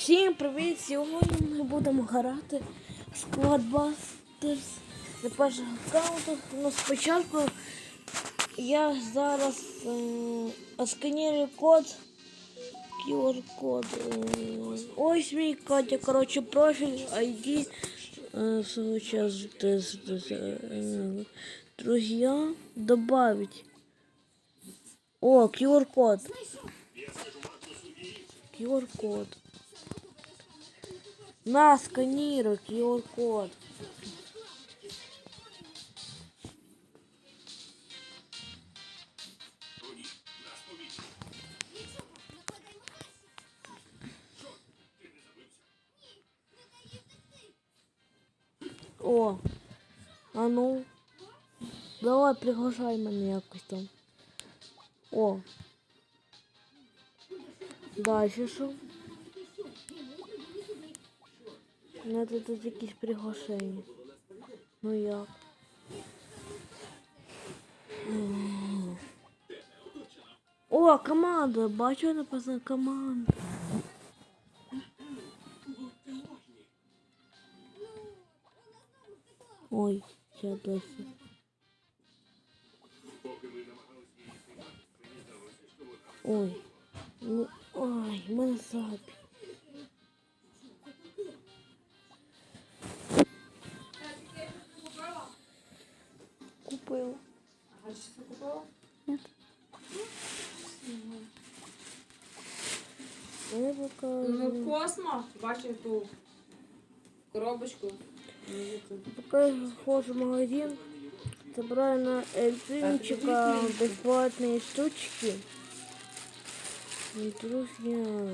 Всім привіт! Сьогодні ми будемо грати в Squadbusters на перших аккаунтах. Ну, спочатку я зараз е, осканірую код. QR-код. Е, ось мій Катя, коротше, профіль, ID. Е, сейчас тест, э, друзья добавить. О, QR-код. QR-код. На, сканируй QR-код. О, а ну. Давай приглашай мене якось там. О. Дальше що? Надо тут якісь приглашення. Ну як? О, команда! Бачу написано команда. Ой, ще досі. Ой. Ну, ой, мене запі. Нет. Я Ну, покажу. Космо, бачив ту коробочку. Пока я захожу в магазин, собираю на эльфинчика бесплатные штучки. И друзья.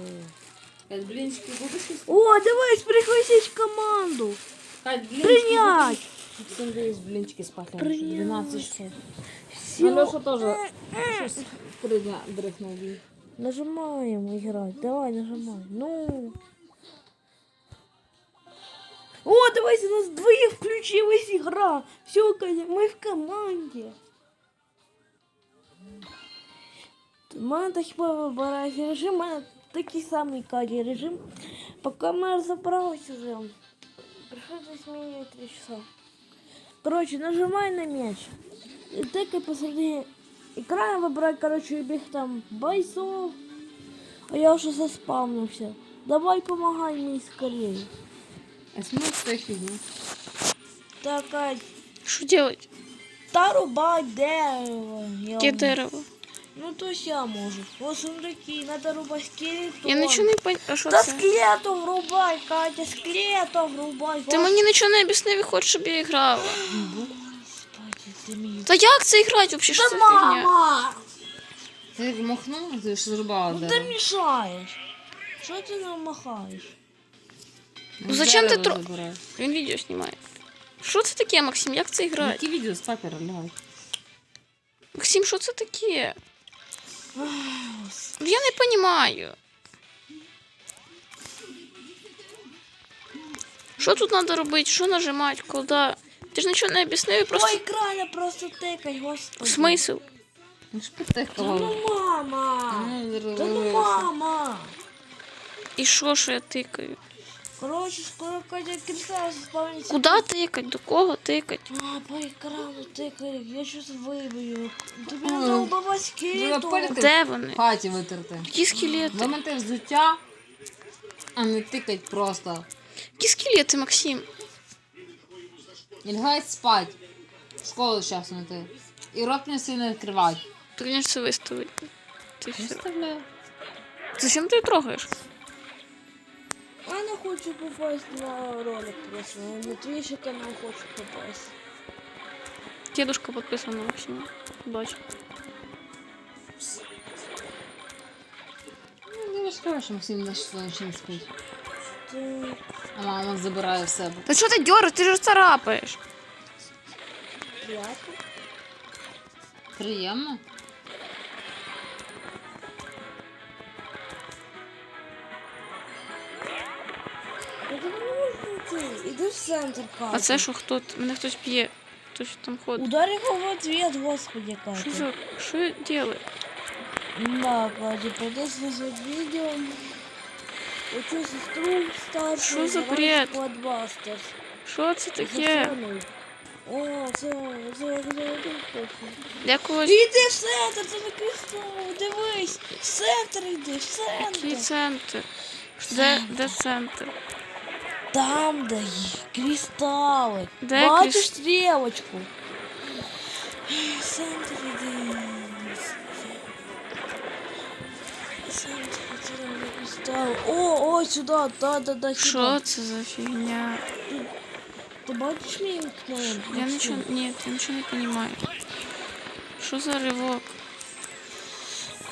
Кать, блінчики будеш їсти? О, давай пригласить команду. Кать, блінчики Принять. будеш? Всім десь блінчики спати. Принять. 12 часов. Все. Алеша теж щось три дня дрихнув. їй. Нажимаем играть. Давай, нажимай. Ну. О, давайте нас двоих включилась игра. Все, Катя, мы в команде. У мене так хіба вибирається режим, у мене такий самий Катя режим. Поки ми розібралися вже. Приходиться змінювати 3 часа. Короче, нажимай на мяч. И тыкай посреди экрана выбирай, короче, бег там бойцов. А я уже заспавнился. Давай помогай мне скорее. А смерть це фігня. Такая, Что делать? та рубать дерево. Я Где вам- дерево? Ну то есть я можу. Вот сундуки, надо рубать скелетон. Я нічого не поняла. А що Та це? скелетом врубай, Катя, скелетом врубай. Ти мені нічого не об'яснив і хочеш, щоб я грала. Та як це грати взагалі? Що Та мама! Ти махнув, ти ж зрубала Ну ти дерево. мішаєш. Що ти нам махаєш? Ну, зачем ти Дерево тро- забираєш. Він відео знімає. Що це таке, Максим? Як це грати? Які відео з папера лягать? Максим, що це таке? Я не розумію. Що тут треба робити? Що нажимати? Куди? Ти ж нічого не об'яснив, і По просто екрану просто тикай, господи. смисл. Ну ж Та потихала. ну мама! Ну, Та ну зробила. мама! І що, що я тикаю? Короче, скоро Катя кристалл заспавнится. Куди тикать? До кого тикать? А, по экрану тыкай, я что-то выбью. Тебе М. надо убивать Треба скелетон. палити Де вони? в хаті витерти. Які скелети? Вимити взуття, а не тикать просто. Які скелети, Максим? І лягать спать. В школу зараз не ти. І рот не сильно відкривати. Ти, конечно, це виставити. Ти. Виставляю. Зачем ти її трогаєш? Она хочет попасть на ролик просто. На Твиче канал хочет попасть. Дедушка підписана на Максима. Бачу. Ну, я ж що Максим наш ночим спить. Ты... А мама забирає в себе. Та що ти дьориш? Ти ж царапаєш. Приятно? Приємно. Иди в центр, Катя. А це що хто? Мене хтось б'є. Хтось там ходить. Ударь его в ответ, господи, Катя. Що за... Що я делаю? Да, Катя, подожди за видео. Оцю сестру старшу. Що за грати бред? в Bloodbusters. Що це таке? Зачем? О, це, це, це, це, Я когось. Іди в центр, це не кристал, дивись. В центр йди, в центр. Який центр? Де, де центр? Там, де їх кристали. Де Бачиш крис- стрілочку? В центр іди. Там. О, о, сюди, да, да, да, Що це за фігня? Ти бачиш мій? Я нічого. Ні, я нічого не розумію. Що за ривок?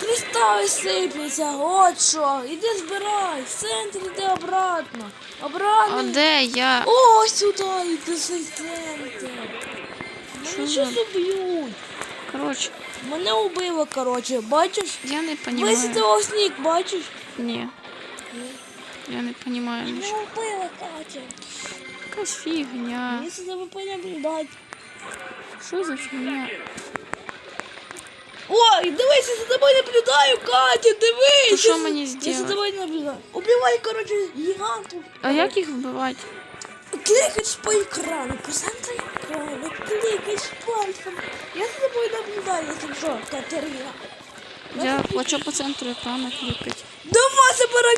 Кристали сипляться, от що. Іди збирай, в центр іди обратно. Обратно. А де я? О, сюди йди цей центр. Мене за- щось уб'ють. Коротше, Мене убило, коротше, бачиш? я не розумію. цього сніг, бачиш? Ні. Я не розумію Мене нічого. убило, Катя. Якась фігня. Мені за тебе понаблюдати. Що за фігня? Ой, дивись, я за тобою наблюдаю, Катя, дивись. То що мені Я за тобою наблюдаю. Убивай, коротше, гіганту. А як їх вбивати? Кликаешь по экрану, по центру экрана, кликаешь пальцем. Я за тобой наблюдаю, если что, Катерина. Я хочу по центру екрану клікати. Давай забирай.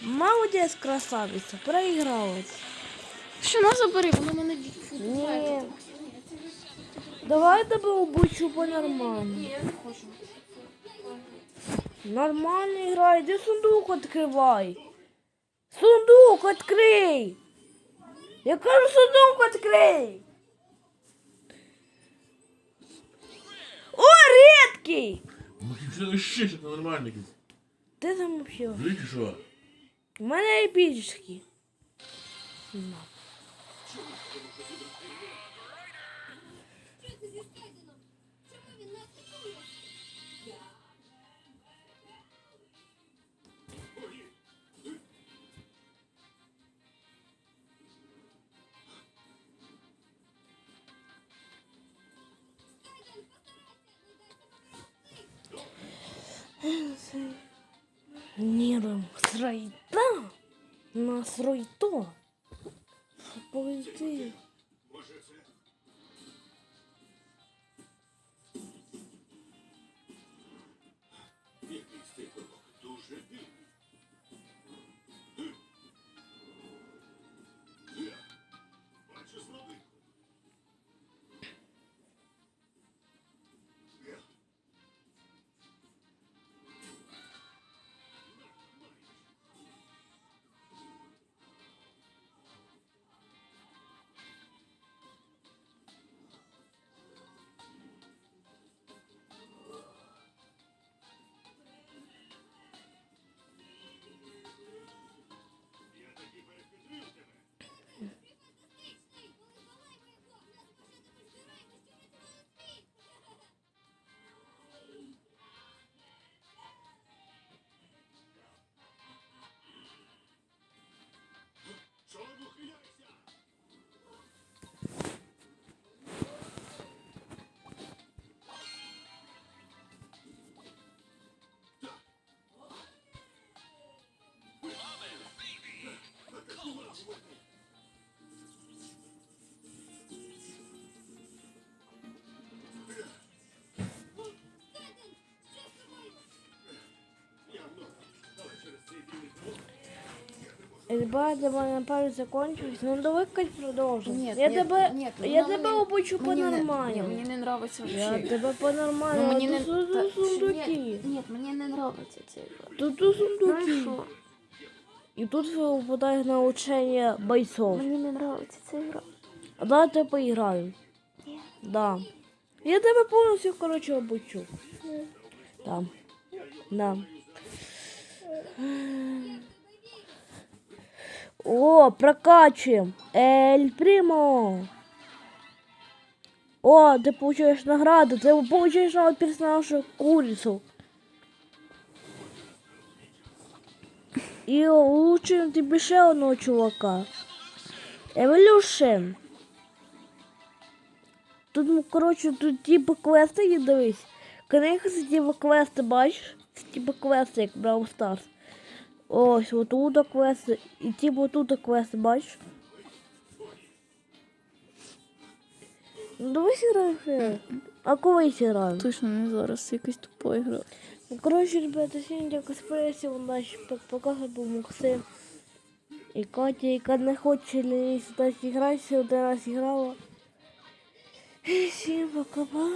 Молодец, красавица, проигралась. Що на забери, воно мене Нет. Давай тебе обучу по-нормальному. Я не хочу. Нормально играй, иди сундук открывай. Сундук открой. Я кажу, сундук открой. О, редкий. Ну ще. Ти там вообще? Жить що? У мене епічний. Нервом срайта на то. Пойди. Ребята, моя память закончилась. Ну давай как продолжим. Ні, я ні, тебе, ні, я воно тебе обучу по-нормальному. мені не нравиться Я тебе по-нормальному. Ну, мені не... Тут та- сундуки. Ні, ні, мені не нравиться ця гра. Тут сундуки. І тут випадає научення бойцов. Мені не нравиться ця гра. А давайте поиграем. Ні. Да. Я тебе повністю, короче, обучу. Да. Да. О, прокачуємо. Ель Примо. О, ти получаєш награду. Ти получаєш нового персонажа курицу. І улучшуємо тобі ще одного чувака. Evolution. Тут, ну, коротше, тут типу квести є, дивись. Це типу квести, бачиш? Типу квести, як Brawl Stars. Ось, отут квест, і ті отут квест, бачиш? Ну, давай сіграємо. А коли сіграємо? Точно не зараз, якась тупа ігра. Ну, коротше, ребята, сьогодні дякую спресів, удачі, покажу був Максим. І Катя, яка не хоче сюди зіграти, один раз грала. Всім пока-па.